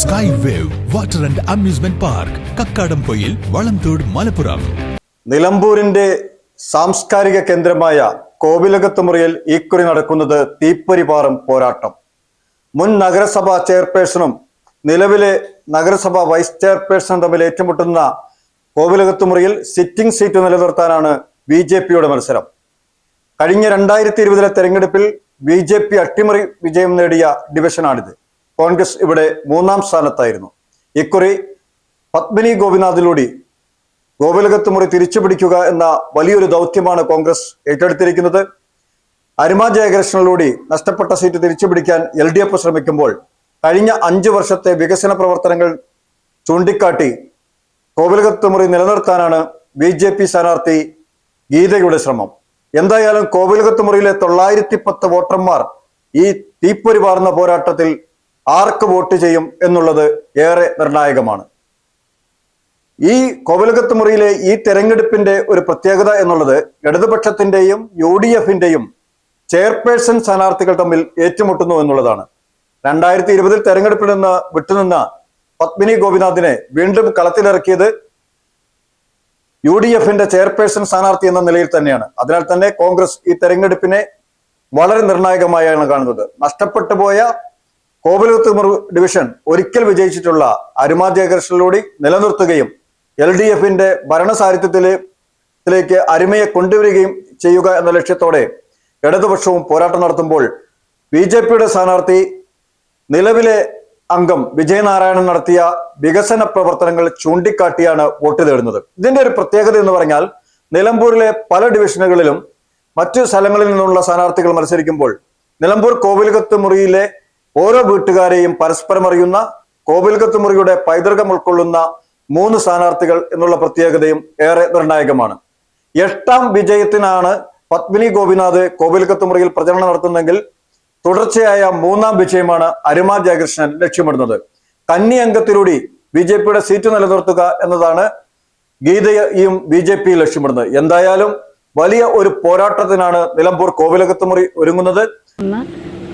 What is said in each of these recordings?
Sky wave water and amusement park Kakkadampoyil Valamthode Malappuram നിലമ്പൂരിന്റെ സാംസ്കാരിക കേന്ദ്രമായ കോവിലകത്തുമുറിയിൽ ഈക്കുറി നടക്കുന്നത് തീപ്പൊരിപാറും പോരാട്ടം. മുൻ നഗരസഭാ ചെയർപേഴ്സണും നിലവിലെ നഗരസഭാ വൈസ് ചെയർപേഴ്സണും തമ്മിൽ ഏറ്റുമുട്ടുന്ന കോവിലകത്തുമുറിയിൽ സിറ്റിംഗ് സീറ്റ് നിലനിർത്താനാണ് ബി ജെ പിയുടെ മത്സരം. കഴിഞ്ഞ രണ്ടായിരത്തി ഇരുപതിലെ തെരഞ്ഞെടുപ്പിൽ ബി ജെ പി അട്ടിമറി വിജയം നേടിയ ഡിവിഷനാണിത്. കോൺഗ്രസ് ഇവിടെ മൂന്നാം സ്ഥാനത്തായിരുന്നു. ഇക്കുറി പത്മിനി ഗോപിനാഥിലൂടെ ഗോപുലകത്ത് മുറി തിരിച്ചു പിടിക്കുക എന്ന വലിയൊരു ദൗത്യമാണ് കോൺഗ്രസ് ഏറ്റെടുത്തിരിക്കുന്നത്. അരുമ ജയകൃഷ്ണനിലൂടെ നഷ്ടപ്പെട്ട സീറ്റ് തിരിച്ചുപിടിക്കാൻ എൽ ഡി എഫ് ശ്രമിക്കുമ്പോൾ കഴിഞ്ഞ അഞ്ചു വർഷത്തെ വികസന പ്രവർത്തനങ്ങൾ ചൂണ്ടിക്കാട്ടി കോവിലകത്തുമുറി നിലനിർത്താനാണ് ബി ജെ പി സ്ഥാനാർത്ഥി ഗീതയുടെ ശ്രമം. എന്തായാലും കോവിലകത്ത് മുറിയിലെ തൊള്ളായിരത്തി പത്ത് വോട്ടർമാർ ഈ തീപ്പൊരി പാർന്ന പോരാട്ടത്തിൽ ആർക്ക് വോട്ട് ചെയ്യും എന്നുള്ളത് ഏറെ നിർണായകമാണ്. ഈ കോവിലകത്ത് മുറിയിലെ ഈ തെരഞ്ഞെടുപ്പിന്റെ ഒരു പ്രത്യേകത എന്നുള്ളത് ഇടതുപക്ഷത്തിന്റെയും യു ഡി എഫിന്റെയും ചെയർപേഴ്സൺ സ്ഥാനാർത്ഥികൾ തമ്മിൽ ഏറ്റുമുട്ടുന്നു എന്നുള്ളതാണ്. രണ്ടായിരത്തി ഇരുപതിൽ തെരഞ്ഞെടുപ്പിൽ നിന്ന് വിട്ടുനിന്ന പത്മിനി ഗോപിനാഥിനെ വീണ്ടും കളത്തിലിറക്കിയത് യു ഡി എഫിന്റെ ചെയർപേഴ്സൺ സ്ഥാനാർത്ഥി എന്ന നിലയിൽ തന്നെയാണ്. അതിനാൽ തന്നെ കോൺഗ്രസ് ഈ തെരഞ്ഞെടുപ്പിനെ വളരെ നിർണായകമായാണ് കാണുന്നത്. നഷ്ടപ്പെട്ടു പോയ കോവിലകത്ത് ഡിവിഷൻ ഒരിക്കൽ വിജയിച്ചിട്ടുള്ള അരുമ ജയകൃഷ്ണനിലൂടെ നിലനിർത്തുകയും എൽ ഡി എഫിന്റെ ഭരണസാരിത്യത്തിലേക്ക് അരുമയെ കൊണ്ടുവരികയും ചെയ്യുക എന്ന ലക്ഷ്യത്തോടെ ഇടതുപക്ഷവും പോരാട്ടം നടത്തുമ്പോൾ ബി ജെ പിയുടെ സ്ഥാനാർത്ഥി നിലവിലെ അംഗം വിജയനാരായണൻ നടത്തിയ വികസന പ്രവർത്തനങ്ങൾ ചൂണ്ടിക്കാട്ടിയാണ് വോട്ട് തേടുന്നത്. ഇതിന്റെ ഒരു പ്രത്യേകത എന്ന് പറഞ്ഞാൽ നിലമ്പൂരിലെ പല ഡിവിഷനുകളിലും മറ്റു സ്ഥലങ്ങളിൽ നിന്നുള്ള സ്ഥാനാർത്ഥികൾ മത്സരിക്കുമ്പോൾ നിലമ്പൂർ കോവിലകത്ത് മുറിയിലെ ഓരോ വീട്ടുകാരെയും പരസ്പരം അറിയുന്ന കോവിൽകത്ത് മുറിയുടെ പൈതൃകം ഉൾക്കൊള്ളുന്ന മൂന്ന് സ്ഥാനാർത്ഥികൾ എന്നുള്ള പ്രത്യേകതയും ഏറെ നിർണായകമാണ്. എട്ടാം വിജയത്തിനാണ് പത്മിനി ഗോപിനാഥ് കോവിൽകത്ത് മുറിയിൽ പ്രചരണം നടത്തുന്നെങ്കിൽ തുടർച്ചയായ മൂന്നാം വിജയമാണ് അരുമ ജയകൃഷ്ണൻ ലക്ഷ്യമിടുന്നത്. കന്നി അംഗത്തിലൂടെ ബി ജെ പിയുടെ സീറ്റ് നിലനിർത്തുക എന്നതാണ് ഗീതയും ബി ജെ പി ലക്ഷ്യമിടുന്നത്. എന്തായാലും വലിയ ഒരു പോരാട്ടത്തിനാണ് നിലമ്പൂർ കോവിലകത്തുമുറി ഒരുങ്ങുന്നത്. എന്ന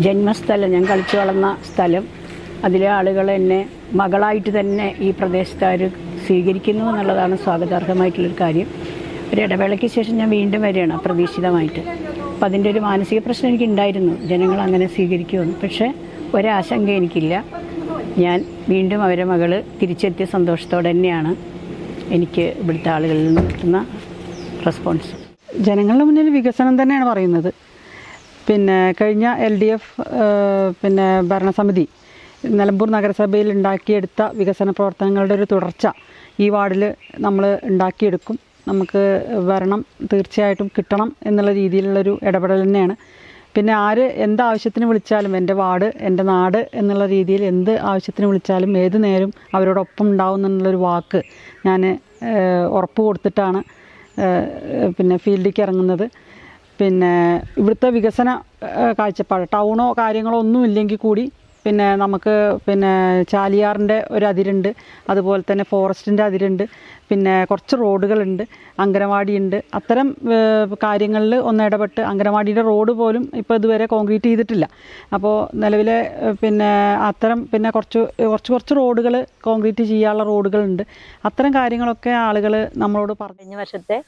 ജന്മസ്ഥലം ഞാൻ കളിച്ചു വളർന്ന സ്ഥലം. അതിലെ ആളുകൾ എന്നെ മകളായിട്ട് തന്നെ ഈ പ്രദേശത്തുകാർ സ്വീകരിക്കുന്നു എന്നുള്ളതാണ് സ്വാഗതാർഹമായിട്ടുള്ളൊരു കാര്യം. ഒരു ഇടവേളയ്ക്ക് ശേഷം ഞാൻ വീണ്ടും വരികയാണ് അപ്രതീക്ഷിതമായിട്ട്. അപ്പം അതിന്റെ ഒരു മാനസിക പ്രശ്നം എനിക്ക് ഉണ്ടായിരുന്നു ജനങ്ങൾ അങ്ങനെ സ്വീകരിക്കുമെന്ന്. പക്ഷേ ഒരാശങ്ക എനിക്കില്ല. ഞാൻ വീണ്ടും അവരെ മകൾ തിരിച്ചെത്തിയ സന്തോഷത്തോടെ തന്നെയാണ് എനിക്ക് ഇവിടുത്തെ ആളുകളിൽ നിന്ന് കിട്ടുന്ന റെസ്പോൺസ്. ജനങ്ങളുടെ മുന്നിൽ വികസനം തന്നെയാണ് പറയുന്നത്. പിന്നെ കഴിഞ്ഞ എൽ ഡി എഫ് പിന്നെ ഭരണസമിതി നിലമ്പൂർ നഗരസഭയിൽ ഉണ്ടാക്കിയെടുത്ത വികസന പ്രവർത്തനങ്ങളുടെ ഒരു തുടർച്ച ഈ വാർഡിൽ നമ്മൾ ഉണ്ടാക്കിയെടുക്കും. നമുക്ക് ഭരണം തീർച്ചയായിട്ടും കിട്ടണം എന്നുള്ള രീതിയിലുള്ളൊരു ഇടപെടൽ തന്നെയാണ്. പിന്നെ ആര് എന്ത് ആവശ്യത്തിന് വിളിച്ചാലും എന്റെ വാർഡ് എന്റെ നാട് എന്നുള്ള രീതിയിൽ എന്ത് ആവശ്യത്തിന് വിളിച്ചാലും ഏത് നേരം അവരോടൊപ്പം ഉണ്ടാവും എന്നുള്ളൊരു വാക്ക് ഞാൻ ഉറപ്പ് കൊടുത്തിട്ടാണ് പിന്നെ ഫീൽഡിലേക്ക് ഇറങ്ങുന്നത്. പിന്നെ ഇവിടുത്തെ വികസന കാഴ്ചപ്പാട് ടൗണോ കാര്യങ്ങളോ ഒന്നും ഇല്ലെങ്കിൽ കൂടി പിന്നെ നമുക്ക് പിന്നെ ചാലിയാറിന്റെ ഒരു അതിരുണ്ട് അതുപോലെ തന്നെ ഫോറസ്റ്റിന്റെ അതിരുണ്ട് പിന്നെ കുറച്ച് റോഡുകളുണ്ട് അങ്കനവാടിയുണ്ട് അത്തരം കാര്യങ്ങളിൽ ഒന്ന് ഇടപെട്ട് അങ്കനവാടിയുടെ റോഡ് പോലും ഇപ്പോൾ ഇതുവരെ കോൺക്രീറ്റ് ചെയ്തിട്ടില്ല. അപ്പോൾ നിലവിലെ പിന്നെ അത്തരം പിന്നെ കുറച്ച് കുറച്ച് കുറച്ച് റോഡുകൾ കോൺക്രീറ്റ് ചെയ്യാനുള്ള റോഡുകളുണ്ട്. അത്തരം കാര്യങ്ങളൊക്കെ ആളുകൾ നമ്മളോട് പറഞ്ഞു. വർഷത്തെ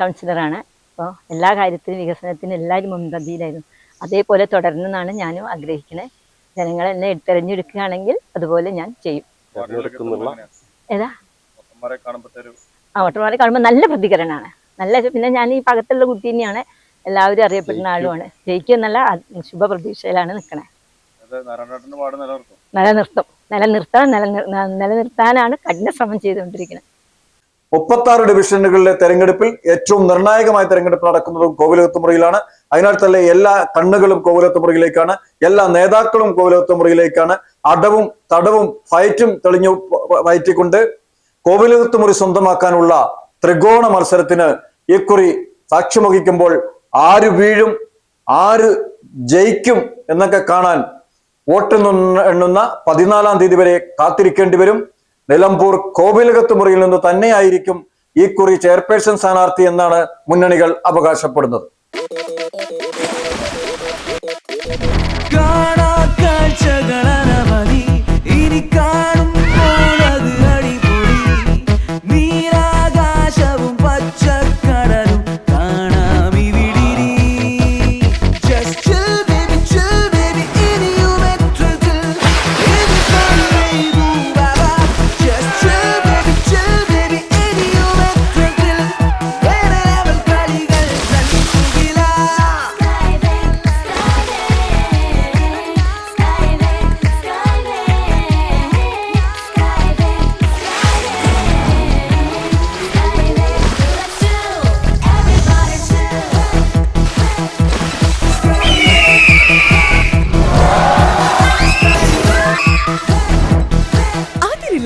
കൗൺസിലറാണ് അപ്പോൾ എല്ലാ കാര്യത്തിനും വികസനത്തിനും എല്ലാവരും മുൻപന്തിയിലായിരുന്നു. അതേപോലെ തുടരണമെന്നാണ് ഞാനും ആഗ്രഹിക്കുന്നത് ജനങ്ങൾ എന്നെ തിരഞ്ഞെടുക്കുകയാണെങ്കിൽ അതുപോലെ ഞാൻ ചെയ്യും. ഏതാ? ആ വോട്ടർമാരെ കാണുമ്പോൾ നല്ല പ്രതികരണമാണ്. നല്ല പിന്നെ ഞാൻ ഈ പകത്തുള്ള കുട്ടി തന്നെയാണ്. എല്ലാവരും അറിയപ്പെടുന്ന ആളുമാണ്. ജയിക്കും എന്നുള്ള ശുഭപ്രതീക്ഷയിലാണ് നിൽക്കണേ. നിലനിർത്തും. നിലനിർത്താൻ നിലനിർ നിലനിർത്താനാണ് കഠിന ശ്രമം ചെയ്തുകൊണ്ടിരിക്കുന്നത് മുപ്പത്തി ആറ് ഡിവിഷനുകളിലെ തെരഞ്ഞെടുപ്പിൽ ഏറ്റവും നിർണായകമായ തെരഞ്ഞെടുപ്പ് നടക്കുന്നതും കോവിലകത്തുമുറിയിലാണ് അതിനാൽ തന്നെ എല്ലാ കണ്ണുകളും കോവിലകത്തുമുറിയിലേക്കാണ് എല്ലാ നേതാക്കളും കോവിലകത്തുമുറിയിലേക്കാണ് അടവും തടവും ഫൈറ്റും തെളിഞ്ഞു വയറ്റിക്കൊണ്ട് കോവിലകത്തുമുറി സ്വന്തമാക്കാനുള്ള ത്രികോണ മത്സരത്തിന് ഇക്കുറി സാക്ഷ്യം വഹിക്കുമ്പോൾ ആര് വീഴും ആര് ജയിക്കും എന്നൊക്കെ കാണാൻ വോട്ട് എണ്ണുന്ന പതിനാലാം തീയതി വരെ കാത്തിരിക്കേണ്ടി വരും. നിലമ്പൂർ കോവിലകത്ത് മുറിയിൽ നിന്ന് തന്നെയായിരിക്കും ഈ കുറി ചെയർപേഴ്സൺ സ്ഥാനാർത്ഥി എന്നാണ് മുന്നണികൾ അവകാശപ്പെടുന്നത്.